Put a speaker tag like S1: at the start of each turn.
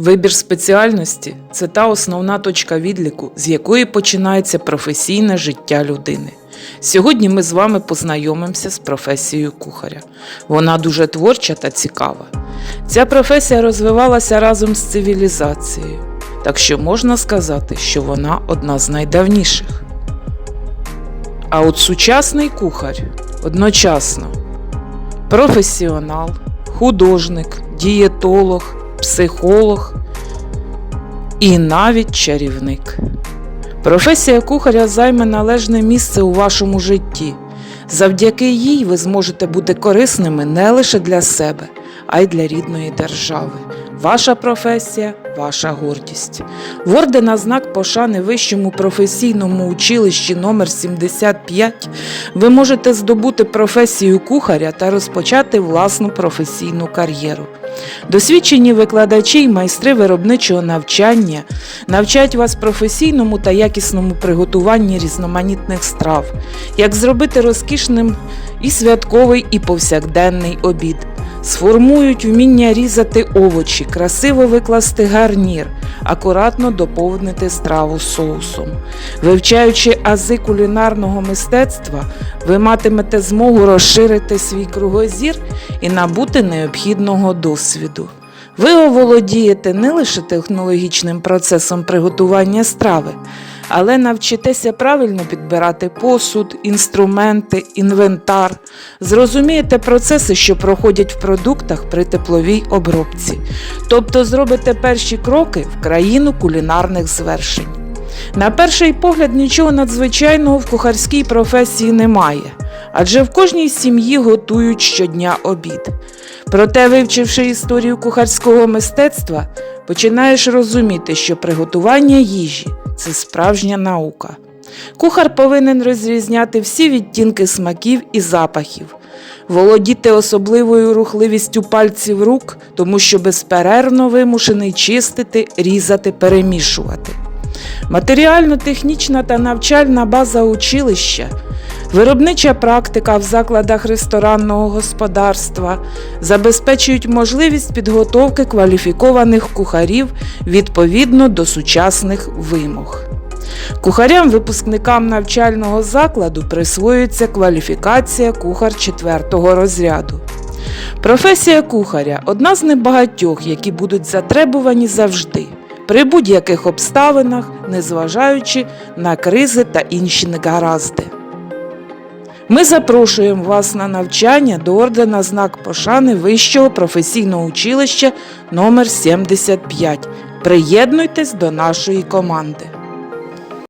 S1: Вибір спеціальності це та основна точка відліку, з якої починається професійне життя людини. Сьогодні ми з вами познайомимося з професією кухаря. Вона дуже творча та цікава. Ця професія розвивалася разом з цивілізацією, так що можна сказати, що вона одна з найдавніших. А от сучасний кухар одночасно професіонал, художник, дієтолог, психолог і навіть чарівник. Професія кухаря займе належне місце у вашому житті. Завдяки їй ви зможете бути корисними не лише для себе, а й для рідної держави. Ваша професія ваша гордість. В ордена знак пошани Вищому професійному училищі номер 75 ви можете здобути професію кухаря та розпочати власну професійну кар'єру. Досвідчені викладачі й майстри виробничого навчання. Навчать вас професійному та якісному приготуванні різноманітних страв, як зробити розкішним і святковий, і повсякденний обід. Сформують вміння різати овочі, красиво викласти гарнір, акуратно доповнити страву соусом. Вивчаючи ази кулінарного мистецтва, ви матимете змогу розширити свій кругозір і набути необхідного досвіду. Ви оволодієте не лише технологічним процесом приготування страви, але навчитеся правильно підбирати посуд, інструменти, інвентар, зрозумієте процеси, що проходять в продуктах при тепловій обробці, тобто зробите перші кроки в країну кулінарних звершень. На перший погляд нічого надзвичайного в кухарській професії немає, адже в кожній сім'ї готують щодня обід. Проте, вивчивши історію кухарського мистецтва, починаєш розуміти, що приготування їжі це справжня наука. Кухар повинен розрізняти всі відтінки смаків і запахів, володіти особливою рухливістю пальців рук, тому що безперервно вимушений чистити, різати, перемішувати. Матеріально-технічна та навчальна база училища, виробнича практика в закладах ресторанного господарства забезпечують можливість підготовки кваліфікованих кухарів відповідно до сучасних вимог. Кухарям-випускникам навчального закладу присвоюється кваліфікація кухар 4 розряду. Професія кухаря одна з небагатьох, які будуть затребувані завжди, при будь-яких обставинах, незважаючи на кризи та інші негаразди. Ми запрошуємо вас на навчання до ордена знак пошани Вищого професійного училища номер 75 Приєднуйтесь до нашої команди.